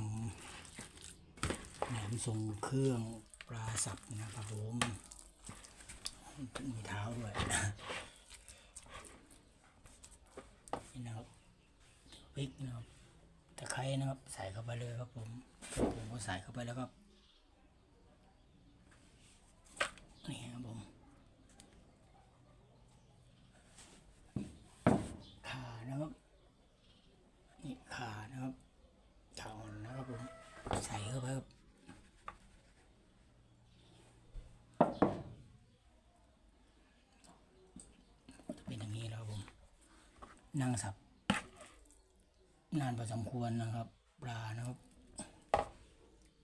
ำแหนมทรงเครื่องปลาสับนะครับผมมีเท้าด้วยนี่นะครับพริกนะครับตะไคร้นะครับใส่เข้าไปเลยครับผมผมก็ใส่เข้าไปแล้วครับนี่ครับผมขานะครับนี่ขานะครับข่าอ่อนนะครับผมใส่ เข้าไปครับจะเป็นอย่างนี้แล้วครับผม นั่งสับ นานพอสมควรนะครับ ปลานะครับ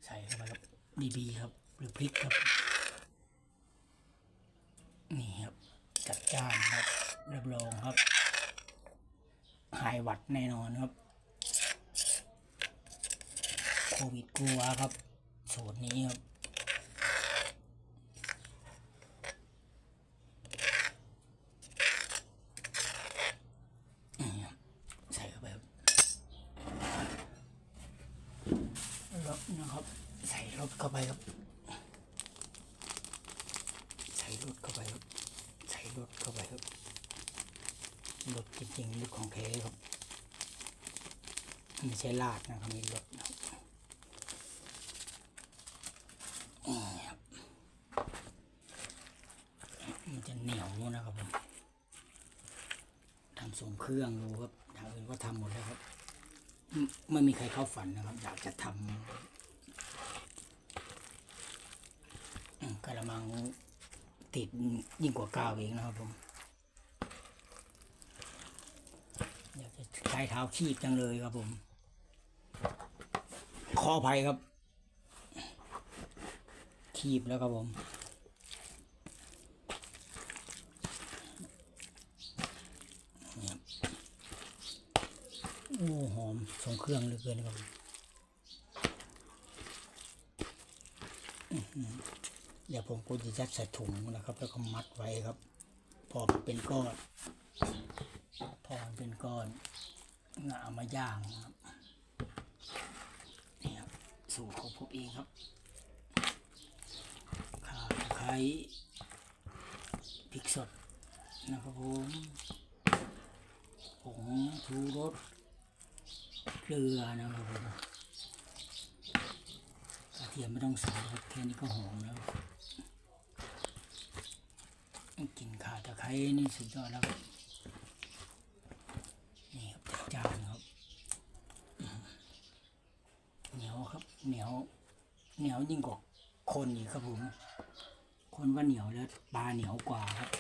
ใส่เข้าไปครับดีบีครับ หรือพริกครับ นี่ครับ จัดจ้านครับรับรองครับ หายหวัดแน่นอนครับ ควิดกลัวครับ สูตรนี้ครับใส่เข้าไปครับรสนะครับ ใส่รสเข้าไปครับ ใส่รสเข้าไปครับ ใส่รสเข้าไปครับรสจริงๆรสของแท้ครับไม่ใช่ลาดนะครับมีรสนะครับนี่ครับ มันจะเหนียวนะครับผมทำส่งเครื่องดูครับอย่างอื่นก็ทำหมดแล้วครับไม่มีใครเข้าฝันนะครับ อยากจะทำกระมังติดยิ่งกว่ากาวเองนะครับผม อยากจะใช้เท้าคีบจังเลยครับผม ขออภัยครับ คีบแล้วครับผมโอ้หอมทรงเครื่องเหลือเกินครับเดี๋ยวผมก็จะยัดใส่ถุงนะครับ แล้วก็มัดไว้ครับ พอมันเป็นก้อน พอมันเป็นก้อนเอามาย่างนะครับนี่ครับสูตรของผมเองครับ พริกสดนะครับผมผงชูรสเกลือนะครับผมกระเทียมไม่ต้องใส่ครับแค่นี้ก็หอมแล้วกินข่าตะไคร้นี่สุดยอดแล้วนี่ครับจานครับเหนียวครับเหนียวเหนียวยิ่งกว่าคนอีกครับผม คนว่าเหนียวแล้วปลาเหนียวกว่าครับ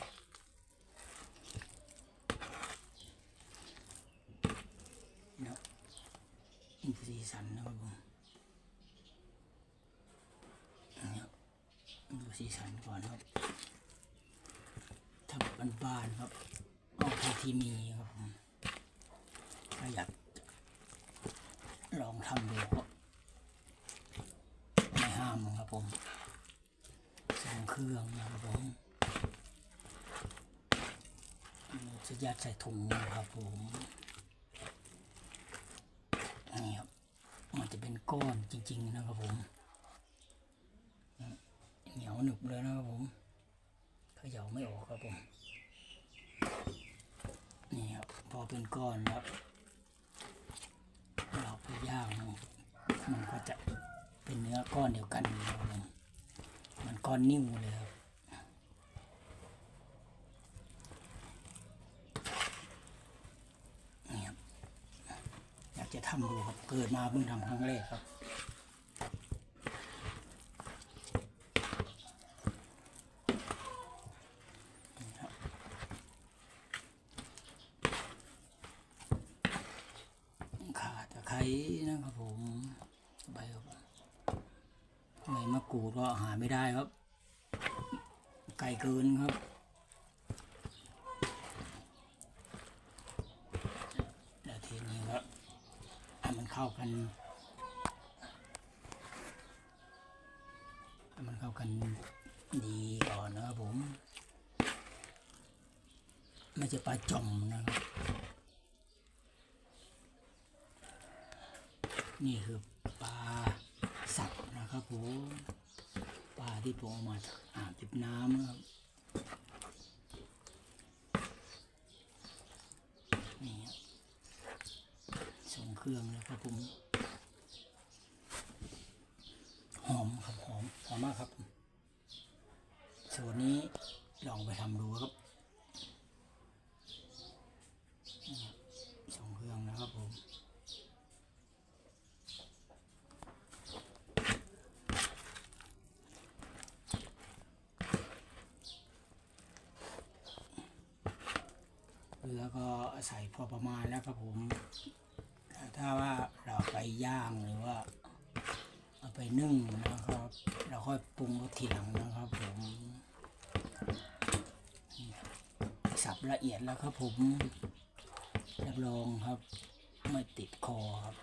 นะนี่คือสีสันนะครับผมอันนี้ครับดูสีสันก่อนครับทำบบบ้านๆครับเอาเท่าที่มีครับผมถ้าอยากลองทำดูก็ไม่ห้ามครับผม เครื่องนะครับผมจะยัดใส่ถุงนะครับผมนี่ครับมันจะเป็นก้อนจริง ๆ นะครับผมเหนียวหนึบเลยนะครับผมเขย่าไม่ออกครับผมนี่ครับพอเป็นก้อนแล้วเราไปย่างมันก็จะเป็นเนื้อก้อนเดียวกันนะครับผมมัน ก้อนนิ่วเลยครับนี่ครับ อยากจะทำดูครับ เกิดมาเพิ่งทำครั้งแรกครับนี่ครับข่าตะไคร้นะครับผมใบครับใบมะกรูดก็หาไม่ได้ครับ ไก่เกินครับแล้วทีนี้ก็ให้มันเข้ากันให้มันเข้ากันดีก่อนนะครับผมไม่ใช่ปลาจมนะครับ นี่คือปลาสับนะครับผม ปลาที่ผมเอามาจากอ่างเก็บน้ำนะครับนี่ครับส่งเครื่องนะครับผมหอมครับหอมหอมมากครับส่วนนี้ลองไปทำดูครับนี่ครับส่งเครื่องนะครับผม ก็ใส่พอประมาณแล้วครับผม ถ้าว่าเราไปย่างหรือว่าเอาไปนึ่งนะครับ เราค่อยปรุงรสทีหลังนะครับผมนี่ครับสับละเอียดแล้วครับผมรับรองครับ ไม่ติดคอครับ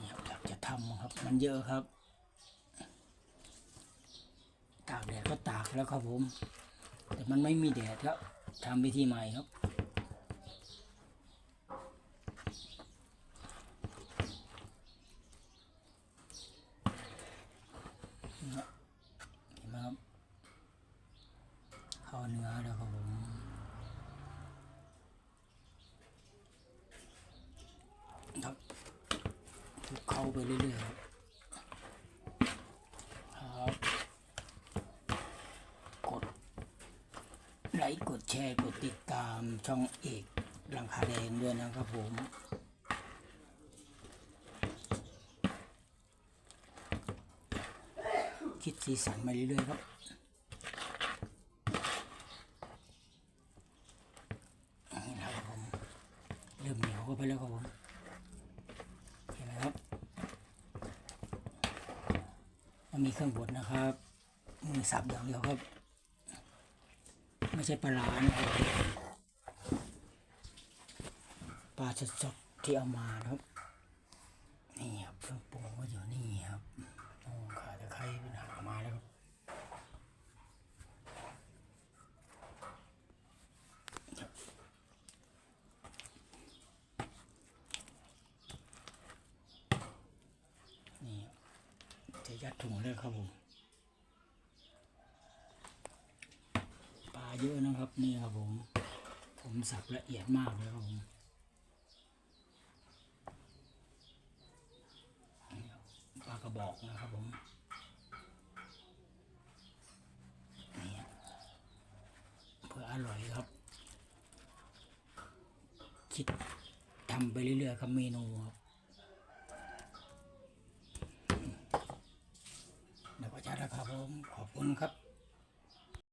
นี่ครับอยากจะทำครับ มันเยอะครับ ตากแดดก็ตากแล้วครับผม แต่มันไม่มีแดดครับ ทำวิธีใหม่ครับ เห็นไหมครับ เข้าเนื้อแล้วครับผมครับคลุกเข้าไปเรื่อยๆครับครับ กดไลค์กดแชร์กดติดตามช่องเอกหลังคาแดงด้วยนะครับผมคิดสีสันมาเรื่อยๆครับนี่นะครับผมเริ่มเหนียวเข้าไปแล้วครับผมเห็นไหมครับมันมีเครื่องบดนะครับมือสับอย่างเดียวครับ ไม่ใช่ปลาร้านะครับปลาสดๆที่เอามาครับ นี่ครับเครื่องปรุงก็อยู่นี่ครับโอ้ขาตะไคร้เป็นหามาแล้วครับนี่จะยัดถุงเลยครับผม ปลา เยอะนะครับ นี่ครับผม ผมสับละเอียดมากเลยครับผมปลากระบอกนะครับผมนี่เพื่ออร่อยครับ คิดทำไปเรื่อยๆครับเมนูครับเดี๋ยวก็จะแล้วครับผมขอบคุณครับ